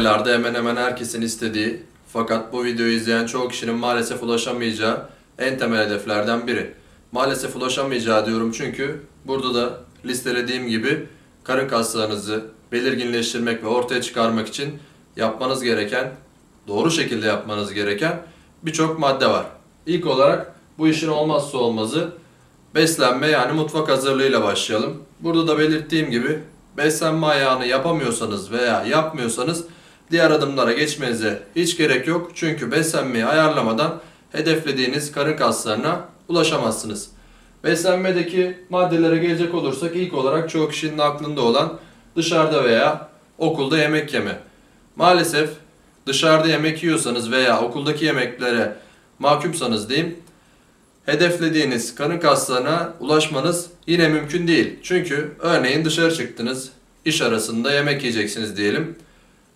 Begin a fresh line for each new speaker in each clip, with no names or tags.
aylarda hemen hemen herkesin istediği fakat bu videoyu izleyen çoğu kişinin maalesef ulaşamayacağı en temel hedeflerden biri. Maalesef ulaşamayacağı diyorum çünkü burada da listelediğim gibi karın kaslarınızı belirginleştirmek ve ortaya çıkarmak için yapmanız gereken, doğru şekilde yapmanız gereken birçok madde var. İlk olarak bu işin olmazsa olmazı beslenme yani mutfak hazırlığıyla başlayalım. Burada da belirttiğim gibi beslenme ayağını yapamıyorsanız veya yapmıyorsanız diğer adımlara geçmenize hiç gerek yok. Çünkü beslenmeyi ayarlamadan hedeflediğiniz karın kaslarına ulaşamazsınız. Beslenmedeki maddelere gelecek olursak ilk olarak çoğu kişinin aklında olan dışarıda veya okulda yemek yeme. Maalesef dışarıda yemek yiyorsanız veya okuldaki yemeklere mahkumsanız diyeyim hedeflediğiniz karın kaslarına ulaşmanız yine mümkün değil. Çünkü örneğin dışarı çıktınız, iş arasında yemek yiyeceksiniz diyelim.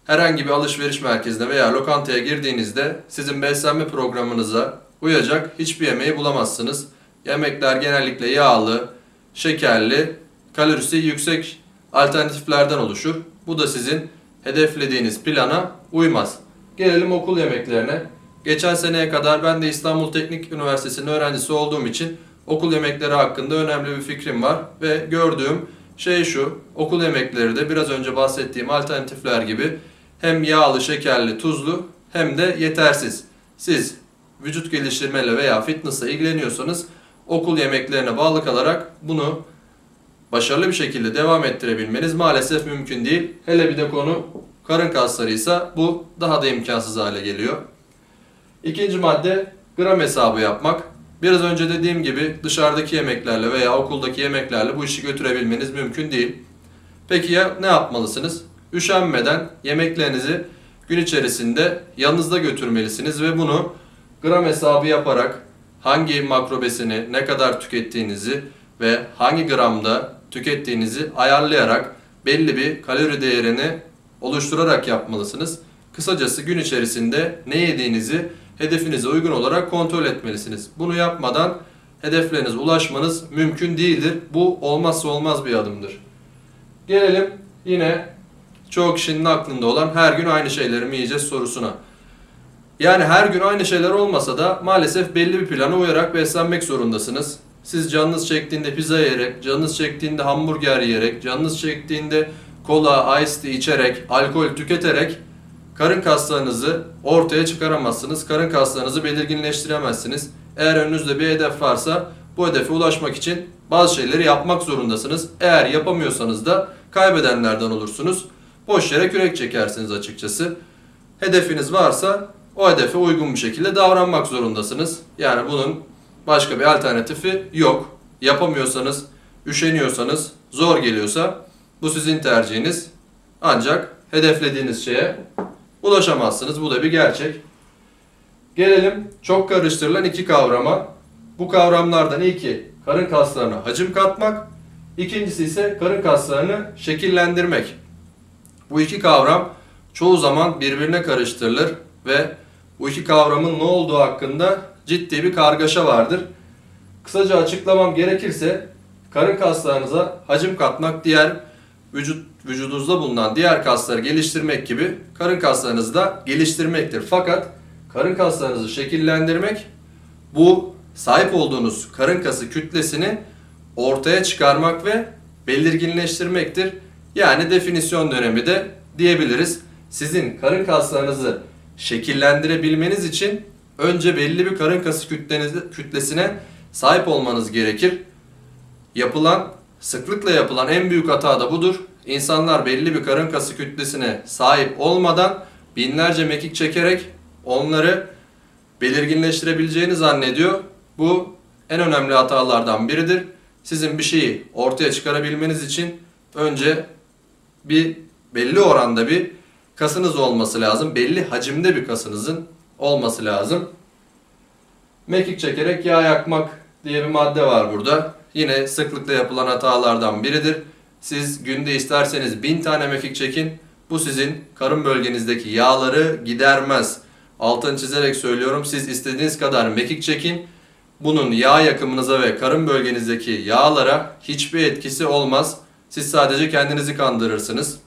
Herhangi bir alışveriş merkezine veya lokantaya girdiğinizde sizin beslenme programınıza uyacak hiçbir yemeği bulamazsınız. Yemekler genellikle yağlı, şekerli, kalorisi yüksek alternatiflerden oluşur. Bu da sizin hedeflediğiniz plana uymaz. Gelelim okul yemeklerine. Geçen seneye kadar ben de İstanbul Teknik Üniversitesi'nin öğrencisi olduğum için okul yemekleri hakkında önemli bir fikrim var ve gördüğüm şey şu, okul yemekleri de biraz önce bahsettiğim alternatifler gibi hem yağlı, şekerli, tuzlu hem de yetersiz. Siz vücut geliştirmeyle veya fitness'la ilgileniyorsanız okul yemeklerine bağlı kalarak bunu başarılı bir şekilde devam ettirebilmeniz maalesef mümkün değil. Hele bir de konu karın kaslarıysa bu daha da imkansız hale geliyor. İkinci madde gram hesabı yapmak. Biraz önce dediğim gibi dışarıdaki yemeklerle veya okuldaki yemeklerle bu işi götürebilmeniz mümkün değil. Peki ya ne yapmalısınız? Üşenmeden yemeklerinizi gün içerisinde yanınızda götürmelisiniz ve bunu gram hesabı yaparak hangi makro besini ne kadar tükettiğinizi ve hangi gramda tükettiğinizi ayarlayarak belli bir kalori değerini oluşturarak yapmalısınız. Kısacası gün içerisinde ne yediğinizi hedefinize uygun olarak kontrol etmelisiniz. Bunu yapmadan hedeflerinize ulaşmanız mümkün değildir. Bu olmazsa olmaz bir adımdır. Gelelim yine çoğu kişinin aklında olan her gün aynı şeyleri mi yiyeceğiz sorusuna. Yani her gün aynı şeyler olmasa da maalesef belli bir plana uyarak beslenmek zorundasınız. Siz canınız çektiğinde pizza yiyerek, canınız çektiğinde hamburger yiyerek, canınız çektiğinde kola, ice tea içerek, alkol tüketerek karın kaslarınızı ortaya çıkaramazsınız. Karın kaslarınızı belirginleştiremezsiniz. Eğer önünüzde bir hedef varsa bu hedefe ulaşmak için bazı şeyleri yapmak zorundasınız. Eğer yapamıyorsanız da kaybedenlerden olursunuz. Boş yere kürek çekersiniz açıkçası. Hedefiniz varsa o hedefe uygun bir şekilde davranmak zorundasınız. Yani bunun başka bir alternatifi yok. Yapamıyorsanız, üşeniyorsanız, zor geliyorsa bu sizin tercihiniz. Ancak hedeflediğiniz şeye ulaşamazsınız. Bu da bir gerçek. Gelelim çok karıştırılan iki kavrama. Bu kavramlardan ilki karın kaslarına hacim katmak, ikincisi ise karın kaslarını şekillendirmek. Bu iki kavram çoğu zaman birbirine karıştırılır ve bu iki kavramın ne olduğu hakkında ciddi bir kargaşa vardır. Kısaca açıklamam gerekirse karın kaslarınıza hacim katmak diğer vücut vücudunuzda bulunan diğer kasları geliştirmek gibi karın kaslarınızı da geliştirmektir. Fakat karın kaslarınızı şekillendirmek bu sahip olduğunuz karın kası kütlesini ortaya çıkarmak ve belirginleştirmektir. Yani definisyon dönemi de diyebiliriz. Sizin karın kaslarınızı şekillendirebilmeniz için önce belli bir karın kası kütlesine sahip olmanız gerekir. Yapılan, sıklıkla yapılan en büyük hata da budur. İnsanlar belli bir karın kası kütlesine sahip olmadan binlerce mekik çekerek onları belirginleştirebileceğini zannediyor. Bu en önemli hatalardan biridir. Sizin bir şeyi ortaya çıkarabilmeniz için önce bir belli oranda bir kasınız olması lazım. Belli hacimde bir kasınızın olması lazım. Mekik çekerek yağ yakmak diye bir madde var burada. Yine sıklıkla yapılan hatalardan biridir. Siz günde isterseniz 1000 tane mekik çekin. Bu sizin karın bölgenizdeki yağları gidermez. Altını çizerek söylüyorum. Siz istediğiniz kadar mekik çekin. Bunun yağ yakımınıza ve karın bölgenizdeki yağlara hiçbir etkisi olmaz. Siz sadece kendinizi kandırırsınız.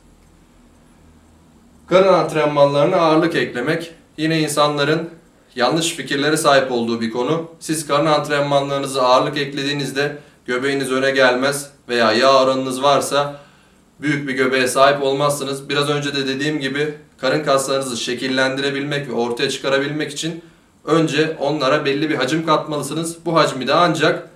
Karın antrenmanlarına ağırlık eklemek yine insanların yanlış fikirlere sahip olduğu bir konu. Siz karın antrenmanlarınıza ağırlık eklediğinizde göbeğiniz öne gelmez veya yağ oranınız varsa büyük bir göbeğe sahip olmazsınız. Biraz önce de dediğim gibi karın kaslarınızı şekillendirebilmek ve ortaya çıkarabilmek için önce onlara belli bir hacim katmalısınız. Bu hacmi de ancak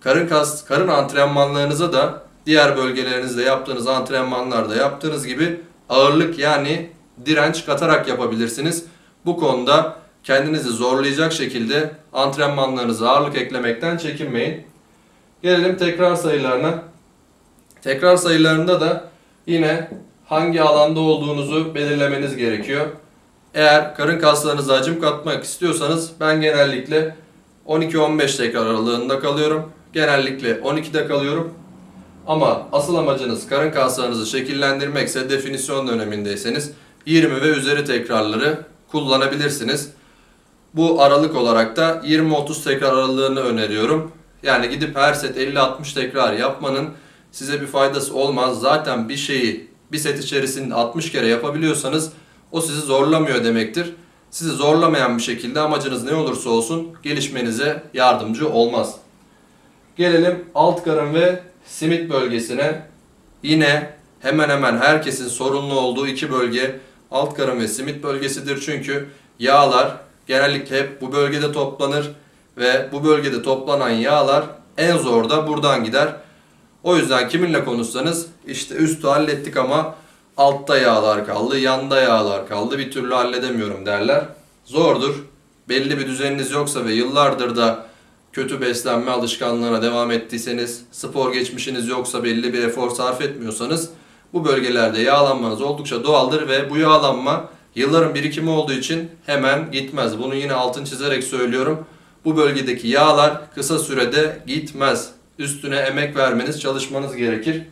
karın kas karın antrenmanlarınıza da diğer bölgelerinizde yaptığınız antrenmanlarda yaptığınız gibi ağırlık yani direnç katarak yapabilirsiniz. Bu konuda kendinizi zorlayacak şekilde antrenmanlarınıza ağırlık eklemekten çekinmeyin. Gelelim tekrar sayılarına. Tekrar sayılarında da yine hangi alanda olduğunuzu belirlemeniz gerekiyor. Eğer karın kaslarınıza hacim katmak istiyorsanız ben genellikle 12-15 tekrar aralığında kalıyorum. Genellikle 12'de kalıyorum. Ama asıl amacınız karın kaslarınızı şekillendirmekse definisyon dönemindeyseniz 20 ve üzeri tekrarları kullanabilirsiniz. Bu aralık olarak da 20-30 tekrar aralığını öneriyorum. Yani gidip her set 50-60 tekrar yapmanın size bir faydası olmaz. Zaten bir şeyi bir set içerisinde 60 kere yapabiliyorsanız o sizi zorlamıyor demektir. Sizi zorlamayan bir şekilde amacınız ne olursa olsun gelişmenize yardımcı olmaz. Gelelim alt karın ve simit bölgesine. Yine hemen hemen herkesin sorunlu olduğu iki bölge alt karın ve simit bölgesidir. Çünkü yağlar genellikle hep bu bölgede toplanır ve bu bölgede toplanan yağlar en zor da buradan gider. O yüzden kiminle konuşsanız işte üstü hallettik ama altta yağlar kaldı, yanda yağlar kaldı bir türlü halledemiyorum derler. Zordur. Belli bir düzeniniz yoksa ve yıllardır da kötü beslenme alışkanlığına devam ettiyseniz, spor geçmişiniz yoksa belli bir efor sarf etmiyorsanız bu bölgelerde yağlanmanız oldukça doğaldır ve bu yağlanma yılların birikimi olduğu için hemen gitmez. Bunu yine altın çizerek söylüyorum. Bu bölgedeki yağlar kısa sürede gitmez. Üstüne emek vermeniz, çalışmanız gerekir.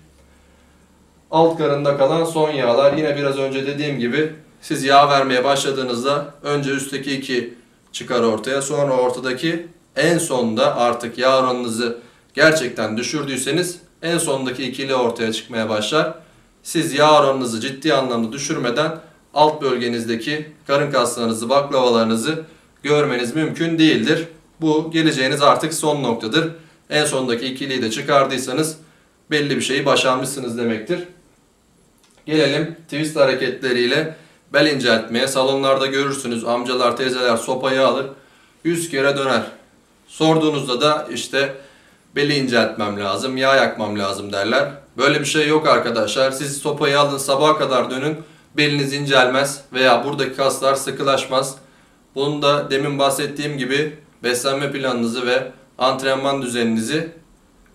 Alt karında kalan son yağlar yine biraz önce dediğim gibi siz yağ vermeye başladığınızda önce üstteki iki çıkar ortaya sonra ortadaki en sonda artık yağ oranınızı gerçekten düşürdüyseniz en sondaki ikili ortaya çıkmaya başlar. Siz yağ oranınızı ciddi anlamda düşürmeden alt bölgenizdeki karın kaslarınızı, baklavalarınızı görmeniz mümkün değildir. Bu geleceğiniz artık son noktadır. En sondaki ikiliyi de çıkardıysanız belli bir şeyi başarmışsınız demektir. Gelelim twist hareketleriyle bel inceltmeye. Salonlarda görürsünüz amcalar, teyzeler sopayı alır, 100 kere döner. Sorduğunuzda da işte beli inceltmem lazım, yağ yakmam lazım derler. Böyle bir şey yok arkadaşlar. Siz sopayı alın sabaha kadar dönün. Beliniz incelmez veya buradaki kaslar sıkılaşmaz. Bunu da demin bahsettiğim gibi beslenme planınızı ve antrenman düzeninizi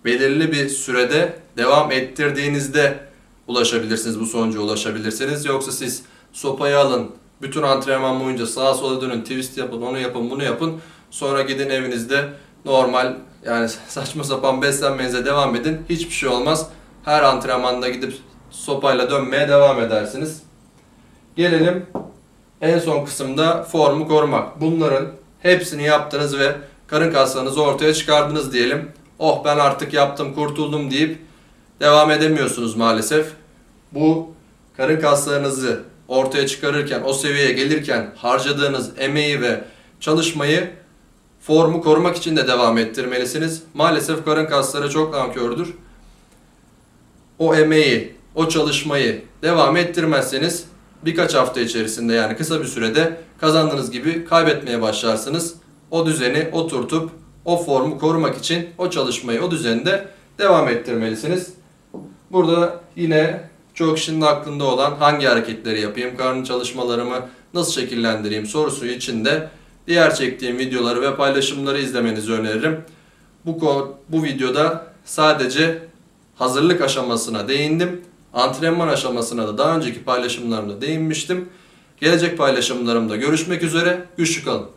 belirli bir sürede devam ettirdiğinizde ulaşabilirsiniz. Bu sonuca ulaşabilirsiniz. Yoksa siz sopayı alın, bütün antrenman boyunca sağa sola dönün, twist yapın, onu yapın, bunu yapın. Sonra gidin evinizde normal yani saçma sapan beslenmenize devam edin. Hiçbir şey olmaz. Her antrenmanda gidip sopayla dönmeye devam edersiniz. Gelelim en son kısımda formu korumak. Bunların hepsini yaptınız ve karın kaslarınızı ortaya çıkardınız diyelim. Oh ben artık yaptım kurtuldum deyip devam edemiyorsunuz maalesef. Bu karın kaslarınızı ortaya çıkarırken, o seviyeye gelirken harcadığınız emeği ve çalışmayı formu korumak için de devam ettirmelisiniz. Maalesef karın kasları çok nankördür. O emeği, o çalışmayı devam ettirmezseniz birkaç hafta içerisinde yani kısa bir sürede kazandığınız gibi kaybetmeye başlarsınız. O düzeni oturtup o formu korumak için o çalışmayı, o düzeni de devam ettirmelisiniz. Burada yine çok kişinin aklında olan hangi hareketleri yapayım, karın çalışmalarımı nasıl şekillendireyim sorusu için de diğer çektiğim videoları ve paylaşımları izlemenizi öneririm. Bu, bu videoda sadece hazırlık aşamasına değindim. Antrenman aşamasına da daha önceki paylaşımlarımda değinmiştim. Gelecek paylaşımlarımda görüşmek üzere. Güçlü kalın.